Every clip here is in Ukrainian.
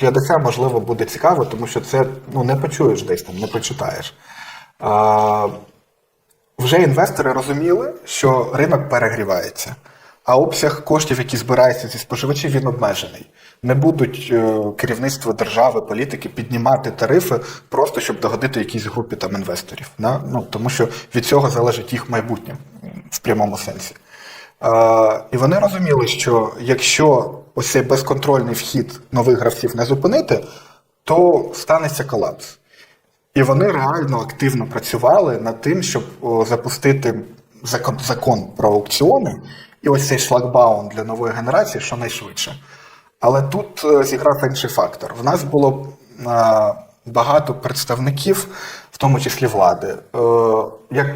глядача, можливо, буде цікаво, тому що це ну, не почуєш десь там, не прочитаєш. А, вже інвестори розуміли, що ринок перегрівається, а обсяг коштів, які збираються зі споживачів, він обмежений. Не будуть е, керівництво держави, політики піднімати тарифи просто щоб догодити якійсь групі там інвесторів. Да? Ну, тому що від цього залежить їх майбутнє в прямому сенсі. І вони розуміли, що якщо ось цей безконтрольний вхід нових гравців не зупинити, то станеться колапс. І вони реально активно працювали над тим, щоб запустити закон, закон про аукціони і ось цей шлагбаум для нової генерації щонайшвидше. Але тут е, зіграв інший фактор. В нас було е, багато представників, тому числі влади. Е, як,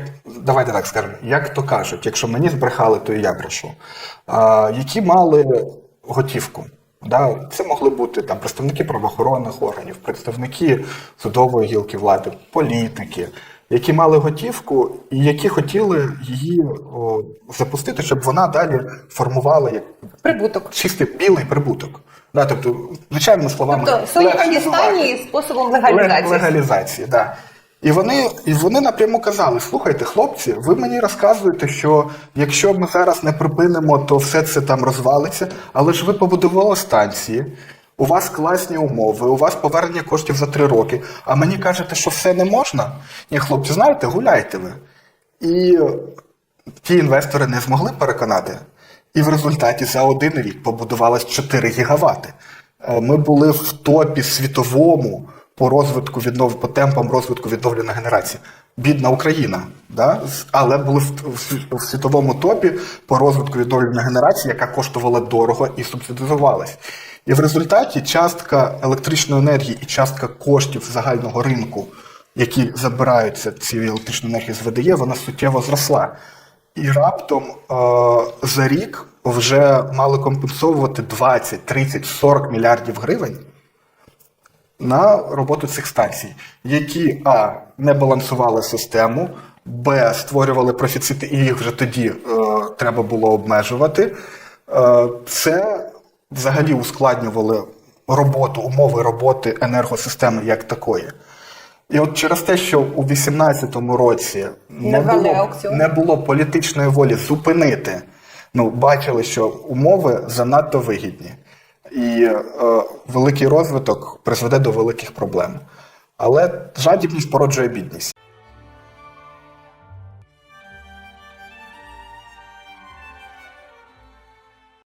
давайте так скажемо, як то кажуть, якщо мені збрехали, то і я брешу, е, які мали готівку. Да? Це могли бути там представники правоохоронних органів, представники судової гілки влади, політики, які мали готівку і які хотіли її о, запустити, щоб вона далі формувала як Прибуток. чистий білий прибуток. Да, тобто, звичайними словами, Тобто. Пакистані способом Лег- легалізації. Легалізації, да. І вони, і вони напряму казали: слухайте, хлопці, ви мені розказуєте, що якщо ми зараз не припинимо, то все це там розвалиться. Але ж ви побудували станції, у вас класні умови, у вас повернення коштів за три роки. А мені кажете, що все не можна? Ні, хлопці, знаєте, гуляйте ви. І ті інвестори не змогли переконати. І в результаті за один рік побудувалось 4 гігавати. Е, Ми були в топі світовому по розвитку віднов... по темпам розвитку відновленої генерації. Бідна Україна, да? Але були в, в, сві- в світовому топі по розвитку відновленої генерації, яка коштувала дорого і субсидизувалась. І в результаті частка електричної енергії і частка коштів загального ринку, які забираються цією електричною енергією з ВДЄ, вона суттєво зросла. І раптом е, за рік вже мали компенсовувати 20, 30, 40 мільярдів гривень на роботу цих станцій, які а не балансували систему, б створювали профіцити, і їх вже тоді е, треба було обмежувати. Е, це взагалі ускладнювали роботу, умови роботи енергосистеми як такої. І от через те, що у 2018 році не Не було, не було політичної волі зупинити, ну бачили, що умови занадто вигідні, і е, великий розвиток призведе до великих проблем. Але жадібність породжує бідність.